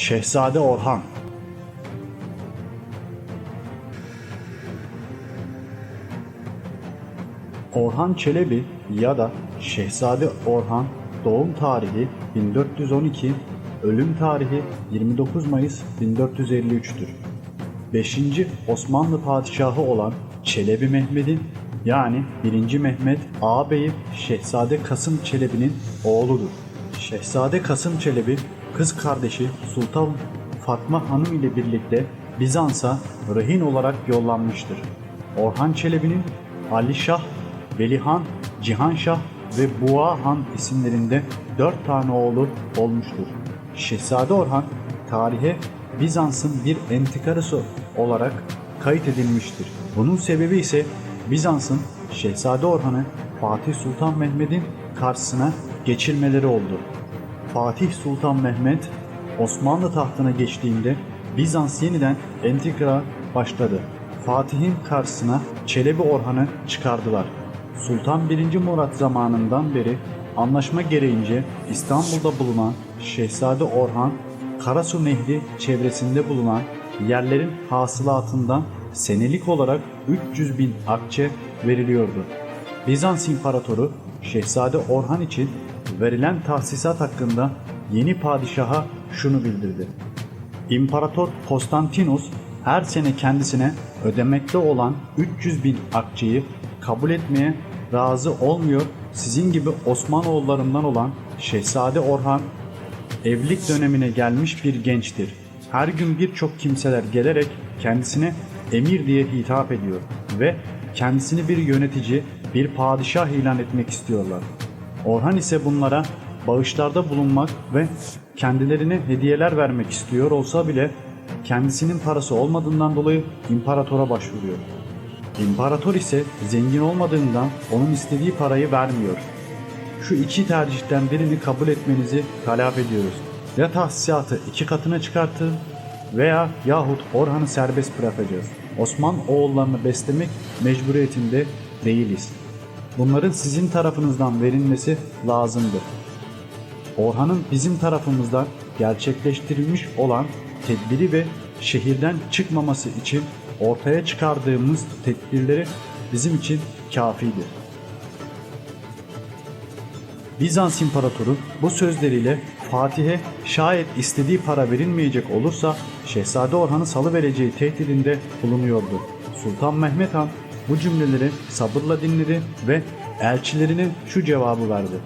Şehzade Orhan Orhan Çelebi ya da Şehzade Orhan doğum tarihi 1412, ölüm tarihi 29 Mayıs 1453'tür. 5. Osmanlı padişahı olan Çelebi Mehmet'in yani 1. Mehmet ağabeyi Şehzade Kasım Çelebi'nin oğludur. Şehzade Kasım Çelebi kız kardeşi Sultan Fatma Hanım ile birlikte Bizans'a rehin olarak yollanmıştır. Orhan Çelebi'nin Ali Şah, Velihan, Cihanşah ve Buğa Han isimlerinde dört tane oğlu olmuştur. Şehzade Orhan tarihe Bizans'ın bir entrikarısı olarak kayıt edilmiştir. Bunun sebebi ise Bizans'ın Şehzade Orhan'ı Fatih Sultan Mehmet'in karşısına geçirmeleri oldu. Fatih Sultan Mehmet Osmanlı tahtına geçtiğinde Bizans yeniden entrika başladı. Fatih'in karşısına Çelebi Orhan'ı çıkardılar. Sultan 1. Murat zamanından beri anlaşma gereğince İstanbul'da bulunan Şehzade Orhan, Karasu Nehri çevresinde bulunan yerlerin hasılatından senelik olarak 300 bin akçe veriliyordu. Bizans İmparatoru Şehzade Orhan için verilen tahsisat hakkında yeni padişaha şunu bildirdi. İmparator Konstantinus her sene kendisine ödemekte olan 300 bin akçeyi kabul etmeye razı olmuyor. Sizin gibi Osmanoğullarından olan Şehzade Orhan evlilik dönemine gelmiş bir gençtir. Her gün birçok kimseler gelerek kendisine emir diye hitap ediyor ve kendisini bir yönetici, bir padişah ilan etmek istiyorlar. Orhan ise bunlara bağışlarda bulunmak ve kendilerine hediyeler vermek istiyor olsa bile kendisinin parası olmadığından dolayı imparatora başvuruyor. İmparator ise zengin olmadığından onun istediği parayı vermiyor. Şu iki tercihten birini kabul etmenizi talep ediyoruz. Ya tahsisatı iki katına çıkartın veya yahut Orhan'ı serbest bırakacağız. Osman oğullarını beslemek mecburiyetinde değiliz. Bunların sizin tarafınızdan verilmesi lazımdır. Orhan'ın bizim tarafımızdan gerçekleştirilmiş olan tedbiri ve şehirden çıkmaması için ortaya çıkardığımız tedbirleri bizim için kafidir. Bizans İmparatoru bu sözleriyle Fatih'e şayet istediği para verilmeyecek olursa Şehzade Orhan'ı salıvereceği tehdidinde bulunuyordu. Sultan Mehmet Han bu cümleleri sabırla dinledi ve elçilerine şu cevabı verdi.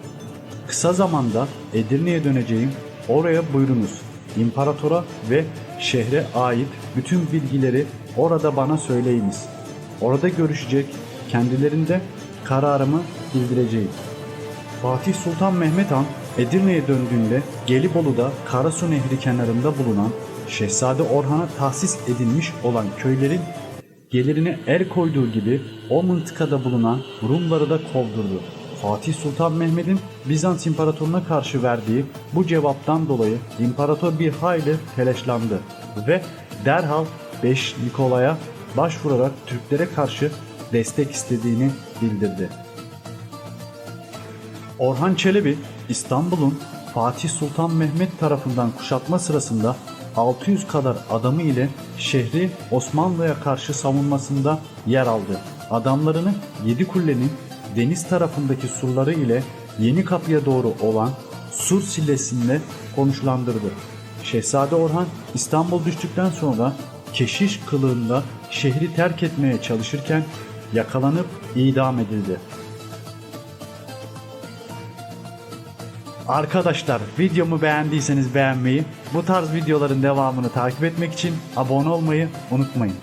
Kısa zamanda Edirne'ye döneceğim. Oraya buyurunuz. İmparatora ve şehre ait bütün bilgileri orada bana söyleyiniz. Orada görüşecek, kendilerinde kararımı bildireceğim. Fatih Sultan Mehmet Han Edirne'ye döndüğünde Gelibolu'da Karasu Nehri kenarında bulunan Şehzade Orhan'a tahsis edilmiş olan köylerin gelirine el koyduğu gibi o mıntıkada bulunan Rumları da kovdurdu. Fatih Sultan Mehmet'in Bizans İmparatoruna karşı verdiği bu cevaptan dolayı imparator bir hayli telaşlandı ve derhal 5 Nikolay'a başvurarak Türklere karşı destek istediğini bildirdi. Orhan Çelebi İstanbul'un Fatih Sultan Mehmet tarafından kuşatma sırasında 600 kadar adamı ile şehri Osmanlı'ya karşı savunmasında yer aldı. Adamlarını Yedikule'nin deniz tarafındaki surları ile Yeni Kapı'ya doğru olan Sur Silesi'nde konuşlandırdı. Şehzade Orhan İstanbul düştükten sonra keşiş kılığında şehri terk etmeye çalışırken yakalanıp idam edildi. Arkadaşlar videomu beğendiyseniz beğenmeyi, bu tarz videoların devamını takip etmek için abone olmayı unutmayın.